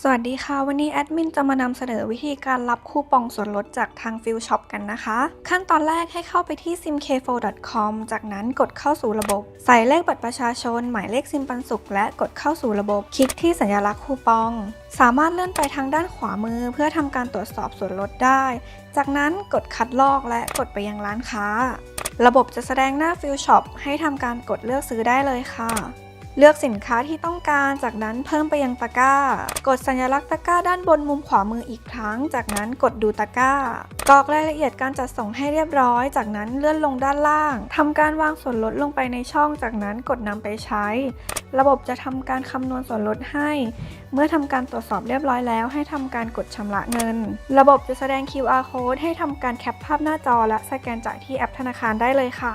สวัสดีค่ะ วันนี้แอดมินจะมานำเสนอวิธีการรับคูปองส่วนลดจากทางฟิลช็อปกันนะคะ ขั้นตอนแรกให้เข้าไปที่ simk4.com จากนั้นกดเข้าสู่ระบบ ใส่เลขบัตรประชาชน หมายเลขซิมปันสุข และกดเข้าสู่ระบบ คลิกที่สัญลักษณ์คูปอง สามารถเลื่อนไปทางด้านขวามือ เพื่อทำการตรวจสอบส่วนลดได้ จากนั้นกดคัดลอกและกดไปยังร้านค้า ระบบจะแสดงหน้าฟิลช็อปให้ทำการกดเลือกซื้อได้เลยค่ะ เลือกสินค้าที่ต้องการ จากนั้นเพิ่มไปยังตะกร้า กดสัญลักษณ์ตะกร้าด้านบนมุมขวามืออีกครั้ง จากนั้นกดดูตะกร้ากรอกรายละเอียดการจัดส่งให้เรียบร้อย จากนั้นเลื่อนลงด้านล่างทำการวางส่วนลดลงไปในช่อง จากนั้นกดนำไปใช้ ระบบจะทำการคำนวณส่วนลดให้ เมื่อทำการตรวจสอบเรียบร้อยแล้วให้ทำการกดชำระเงิน ระบบจะแสดง QR code ให้ทำการแคปภาพหน้าจอและสแกนจ่ายที่แอปธนาคารได้เลยค่ะ